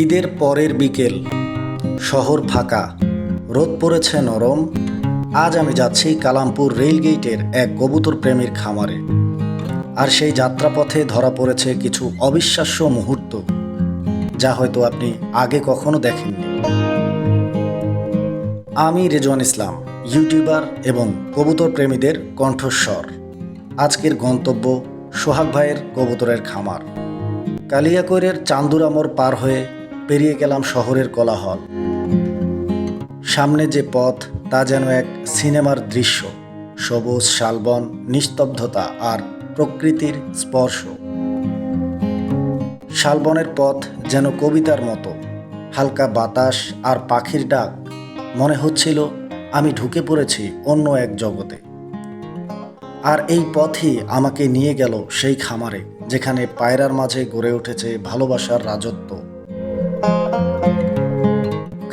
ঈদের পরের বিকেল। শহর ফাঁকা। রোদ পড়েছে নরম। আজ আমি যাচ্ছি কালামপুর রেলগেটের এক কবুতর প্রেমীর খামারে। আর সেই যাত্রাপথে ধরা পড়েছে কিছু অবিশ্বাস্য মুহূর্ত, যা হয়তো আপনি আগে কখনো দেখেননি। আমি রেজওয়ান ইসলাম, ইউটিউবার এবং কবুতর প্রেমীদের কণ্ঠস্বর। আজকের গন্তব্য সোহাগ ভাইয়ের কবুতরের খামার। কালিয়াকৈরের চান্দুরামর পার হয়ে পেরিয়ে গেলাম শহরের কোলাহল। সামনে যে পথ, তা যেন এক সিনেমার দৃশ্য। সবুজ, শালবন, নিস্তব্ধতা আর প্রকৃতির স্পর্শ। শালবনের পথ যেন কবিতার মতো। হালকা বাতাস আর পাখির ডাক। মনে হচ্ছিল আমি ঢুকে পড়েছি অন্য এক জগতে। আর এই পথই আমাকে নিয়ে গেল সেই খামারে, যেখানে পায়রার মাঝে গড়ে উঠেছে ভালোবাসার রাজত্ব।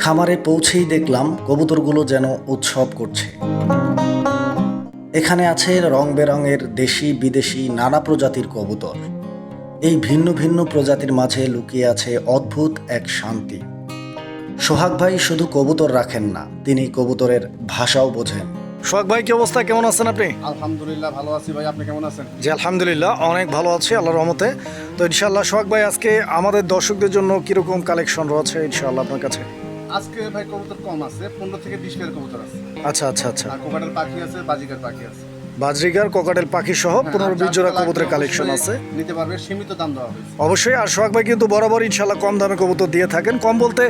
খামারে পৌঁছেই দেখলাম কবুতরগুলো যেন উৎসব করছে। এখানে আছে রং বেরঙের দেশি বিদেশি নানা প্রজাতির কবুতর। এই ভিন্ন ভিন্ন প্রজাতির মাঝে লুকিয়ে আছে অদ্ভুত এক শান্তি। সোহাগ ভাই শুধু কবুতর রাখেন না তিনি কবুতরের ভাষাও বোঝেন। সোহাগ ভাই কি অবস্থা? কেমন আছেন আপনি? আলহামদুলিল্লাহ ভালো আছি ভাই। আপনি কেমন আছেন? জি আলহামদুলিল্লাহ অনেক ভালো আছি আল্লাহর রহমতে। তো ইনশাল্লাহ সোহাগ ভাই আজকে আমাদের দর্শকদের জন্য কীরকম কালেকশন রয়েছে ইনশাল্লাহ আপনার কাছে? আজকে ভাই কবুতর কম আছে পনেরো থেকে বিশ পেয়ার কবুতর আছে। আচ্ছা আচ্ছা আচ্ছা। আর পাখি আছে বাজিকার পাখি আছে। বাজরিগার কোকাটেল পাখি সহ পনেরো বিশ জোড়া কবুতরের কালেকশন আছে। নিতে পারবে সীমিত দাম দেওয়া হয়েছে। অবশ্যই আর সোহাগ ভাই কিন্তু বরাবর ইনশাল্লাহ কম দামে কবুতর দিয়ে থাকেন। কম বলতে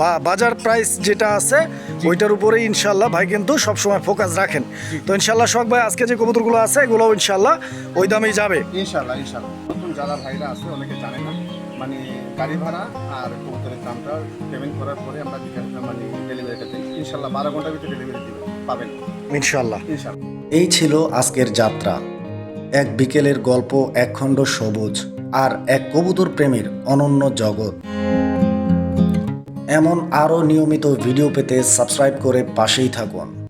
বা বাজার প্রাইস যেটা আছে ওইটার উপরে ইনশাল্লাহ ভাই কিন্তু সবসময় ফোকাস রাখেন। তো ইনশাল্লাহ শখ ভাই আজকে যে কবুতরগুলো আছে এগুলো ইনশাল্লাহ ওই দামেই যাবে। ইনশাল্লাহ ইনশাল্লাহ। নতুন যারা ভাইরা আছে অনেকে জানে না। মানে গাড়ি ভাড়া আর কবুতরের দামটা পেমেন্ট করার পরে আমরা মানে ডেলিভারিটা দিই। ইনশাল্লাহ বারো ঘণ্টার ভিতরে ডেলিভারি দিবেন পাবেন। ইনশাল্লাহ। ইনশাল্লাহ। এই ছিল আজকের যাত্রা। এক বিকেলের গল্প একখণ্ড সবুজ আর এক কবুতর প্রেমীর অনন্য জগৎ। এমন আরও নিয়মিত ভিডিও পেতে সাবস্ক্রাইব করে পাশেই থাকুন।